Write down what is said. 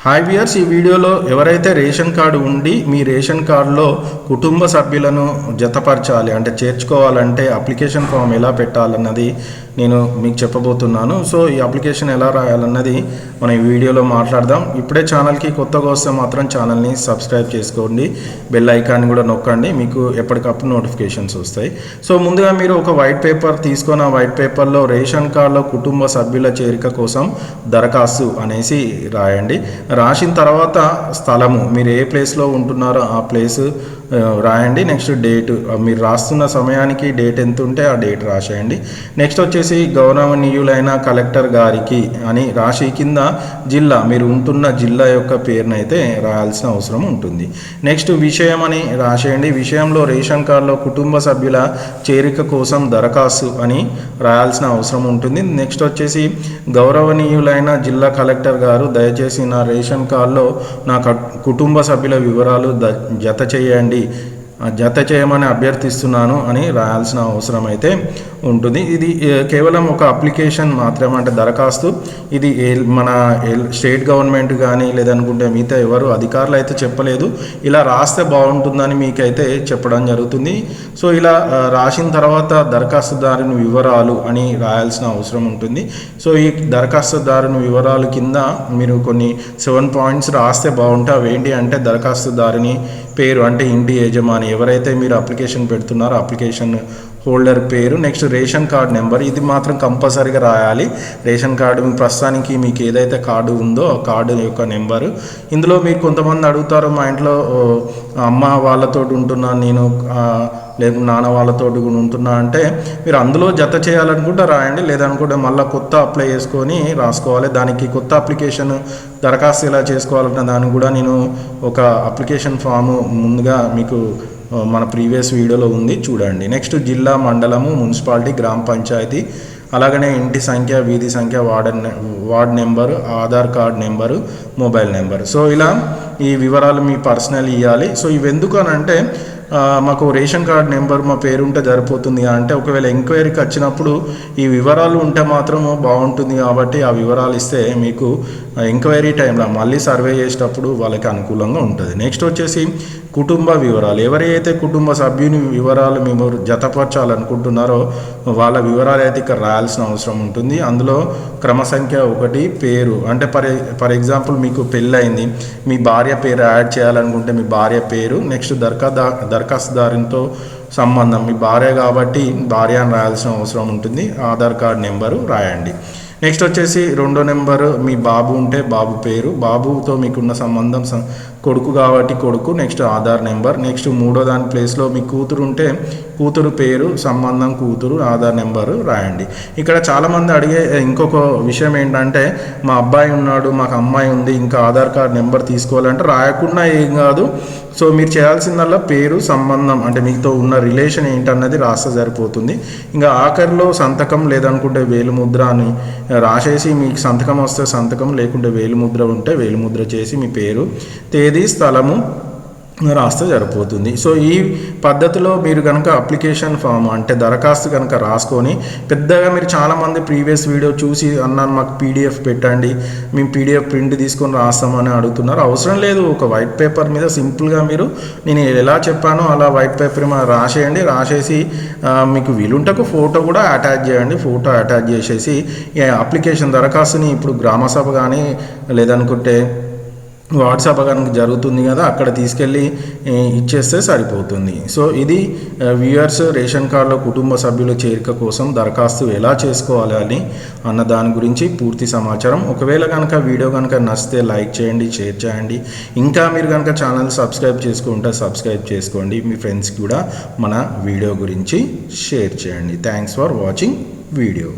Hi viewers ఈ వీడియోలో ఎవరైతే రేషన్ కార్డు ఉండి మీ రేషన్ కార్డులో కుటుంబ సభ్యులను జతపరచాలి అంటే చేర్చుకోవాలంటే అప్లికేషన్ ఫామ్ ఎలా పెట్టాలన్నది నేను మీకు చెప్పబోతున్నాను. సో ఈ అప్లికేషన్ ఎలా రాయాలన్నది మనం ఈ వీడియోలో మాట్లాడదాం. ఇప్పుడే ఛానల్కి కొత్తగా వస్తే మాత్రం ఛానల్ని సబ్స్క్రైబ్ చేసుకోండి. బెల్ ఐకాన్ కూడా నొక్కండి. మీకు ఎప్పటికప్పుడు నోటిఫికేషన్స్ వస్తాయి. సో ముందుగా మీరు ఒక వైట్ పేపర్ తీసుకొని ఆ వైట్ పేపర్లో రేషన్ కార్డులో కుటుంబ సభ్యుల చేరిక కోసం దరఖాస్తు అనేసి రాయండి. రాసిన తర్వాత స్థలము మీరు ఏ ప్లేస్లో ఉంటున్నారో ఆ ప్లేస్ రాయండి. నెక్స్ట్ డేట్ మీరు రాస్తున్న సమయానికి డేట్ ఎంత ఉంటే ఆ డేట్ రాసేయండి. నెక్స్ట్ వచ్చేసి గౌరవనీయులైన కలెక్టర్ గారికి అని రాసి కింద జిల్లా మీరు ఉంటున్న జిల్లా యొక్క పేరునైతే రాయాల్సిన అవసరం ఉంటుంది. నెక్స్ట్ విషయం అని రాసేయండి. విషయంలో రేషన్ కార్డులో కుటుంబ సభ్యుల చేరిక కోసం దరఖాస్తు అని రాయాల్సిన అవసరం ఉంటుంది. నెక్స్ట్ వచ్చేసి గౌరవనీయులైన జిల్లా కలెక్టర్ గారు దయచేసి నా రేషన్ కార్డులో నా కట్- కుటుంబ సభ్యుల వివరాలు ద జత చేయండి. జత చేయమని అభ్యర్థిస్తున్నాను అని రాయాల్సిన అవసరం అయితే ఉంటుంది. ఇది కేవలం ఒక అప్లికేషన్ మాత్రమే అంటే దరఖాస్తు. ఇది ఏ- మన స్టేట్ గవర్నమెంట్ కానీ లేదనుకుంటే మిగతా ఎవరు అధికారులు అయితే చెప్పలేదు. ఇలా రాస్తే బాగుంటుందని మీకైతే చెప్పడం జరుగుతుంది. సో ఇలా రాసిన తర్వాత దరఖాస్తుదారుని వివరాలు అని రాయాల్సిన అవసరం ఉంటుంది. సో ఈ దరఖాస్తుదారుని వివరాలు కింద మీరు కొన్ని సెవెన్ పాయింట్స్ రాస్తే బాగుంటే అవి ఏంటి అంటే దరఖాస్తుదారుని పేరు అంటే ఇంటి యజమాని ఎవరైతే మీరు అప్లికేషన్ పెడుతున్నారో అప్లికేషన్ హోల్డర్ పేరు నెక్స్ట్ రేషన్ కార్డు నెంబర్ ఇది మాత్రం కంపల్సరీగా రాయాలి. రేషన్ కార్డు ప్రస్తుతానికి మీకు ఏదైతే కార్డు ఉందో ఆ కార్డు యొక్క నెంబరు. ఇందులో మీరు కొంతమంది అడుగుతారు మా ఇంట్లో అమ్మ వాళ్ళతో ఉంటున్నాను నేను లేదు నాన్న వాళ్ళతో కూడా ఉంటున్నా అంటే మీరు అందులో జత చేయాలనుకుంటే రాయండి లేదనుకుంటే మళ్ళీ కొత్త అప్లై చేసుకొని రాసుకోవాలి. దానికి కొత్త అప్లికేషన్ దరఖాస్తు ఎలా చేసుకోవాలన్న దాన్ని కూడా నేను ఒక అప్లికేషన్ ఫాము ముందుగా మీకు మన ప్రీవియస్ వీడియోలో ఉంది చూడండి. నెక్స్ట్ జిల్లా మండలము మున్సిపాలిటీ గ్రామ పంచాయతీ. అలాగనే ఇంటి సంఖ్య వీధి సంఖ్య ward ward number Aadhaar card number mobile number. So ఇలా ఈ వివరాలు మీ పర్సనల్ ఇవ్వాలి సో ఇవి అని అంటే మాకు రేషన్ కార్డ్ నెంబర్ మా పేరు ఉంటే సరిపోతుంది అంటే ఒకవేళ ఎంక్వైరీకి వచ్చినప్పుడు ఈ వివరాలు ఉంటే మాత్రం బాగుంటుంది కాబట్టి ఆ వివరాలు ఇస్తే మీకు ఎంక్వైరీ టైంలో మళ్ళీ సర్వే చేసేటప్పుడు వాళ్ళకి అనుకూలంగా ఉంటుంది. నెక్స్ట్ వచ్చేసి కుటుంబ వివరాలు. ఎవరైతే కుటుంబ సభ్యుని వివరాలు మేము జతపరచాలనుకుంటున్నారో వాళ్ళ వివరాలు అయితే ఇక్కడ రాయాల్సిన అవసరం ఉంటుంది. అందులో క్రమ సంఖ్య ఒకటి పేరు. అంటే ఫర్ ఫర్ ఎగ్జాంపుల్ మీకు పెళ్ళయింది. మీ భార్య పేరు యాడ్ చేయాలనుకుంటే మీ భార్య పేరు నెక్స్ట్ దరఖా దరఖాస్తుదారునితో సంబంధం. మీ భార్య కాబట్టి భార్య అని రాయాల్సిన అవసరం ఉంటుంది. ఆధార్ కార్డ్ నెంబరు రాయండి. నెక్స్ట్ వచ్చేసి రెండో నెంబరు మీ బాబు ఉంటే బాబు పేరు. బాబుతో మీకున్న సంబంధం కొడుకు కాబట్టి కొడుకు. Next Aadhaar number. నెక్స్ట్ మూడో దాని ప్లేస్లో మీ కూతురు ఉంటే కూతురు పేరు సంబంధం కూతురు ఆధార్ నెంబరు రాయండి. ఇక్కడ చాలామంది అడిగే ఇంకొక విషయం ఏంటంటే మా అబ్బాయి ఉన్నాడు మాకు అమ్మాయి ఉంది ఇంకా ఆధార్ కార్డ్ నెంబర్ తీసుకోవాలంటే రాయకుండా ఏం కాదు. సో మీరు చేయాల్సిందల్లా పేరు సంబంధం అంటే మీతో ఉన్న రిలేషన్ ఏంటన్నది రాస్తే సరిపోతుంది. ఇంకా ఆఖరిలో సంతకం లేదనుకుంటే వేలుముద్ర అని రాసేసి మీకు సంతకం వస్తే సంతకం లేకుంటే వేలుముద్ర ఉంటే వేలుముద్ర చేసి మీ పేరు తేదీ స్థలము రాస్తే సరిపోతుంది. సో ఈ పద్ధతిలో మీరు కనుక అప్లికేషన్ ఫామ్ అంటే దరఖాస్తు కనుక రాసుకొని పెద్దగా మీరు చాలామంది ప్రీవియస్ వీడియో చూసి అన్నాను మాకు పీడిఎఫ్ పెట్టండి మేము పీడిఎఫ్ ప్రింట్ తీసుకొని రాస్తామని అడుగుతున్నారు. అవసరం లేదు ఒక వైట్ పేపర్ మీద సింపుల్గా మీరు నేను ఎలా చెప్పానో అలా వైట్ పేపర్ మీద రాసేయండి రాసేసి మీకు వీలుంటకు ఫోటో కూడా అటాచ్ చేయండి ఫోటో అటాచ్ చేసేసి అప్లికేషన్ దరఖాస్తుని ఇప్పుడు గ్రామ సభ కానీ లేదనుకుంటే వాట్సాప్ కనుక జరుగుతుంది కదా అక్కడ తీసుకెళ్ళి ఇచ్చేస్తే సరిపోతుంది. సో ఇది వ్యూయర్స్ రేషన్ కార్డులో కుటుంబ సభ్యుల చేరిక కోసం దరఖాస్తు ఎలా చేసుకోవాలి అని అన్న దాని గురించి పూర్తి సమాచారం. ఒకవేళ కనుక వీడియో కనుక నచ్చితే లైక్ చేయండి షేర్ చేయండి. ఇంకా మీరు కనుక ఛానల్ సబ్స్క్రైబ్ చేసుకుంటే సబ్స్క్రైబ్ చేసుకోండి. మీ ఫ్రెండ్స్కి కూడా మన వీడియో గురించి షేర్ చేయండి. Thanks for watching video.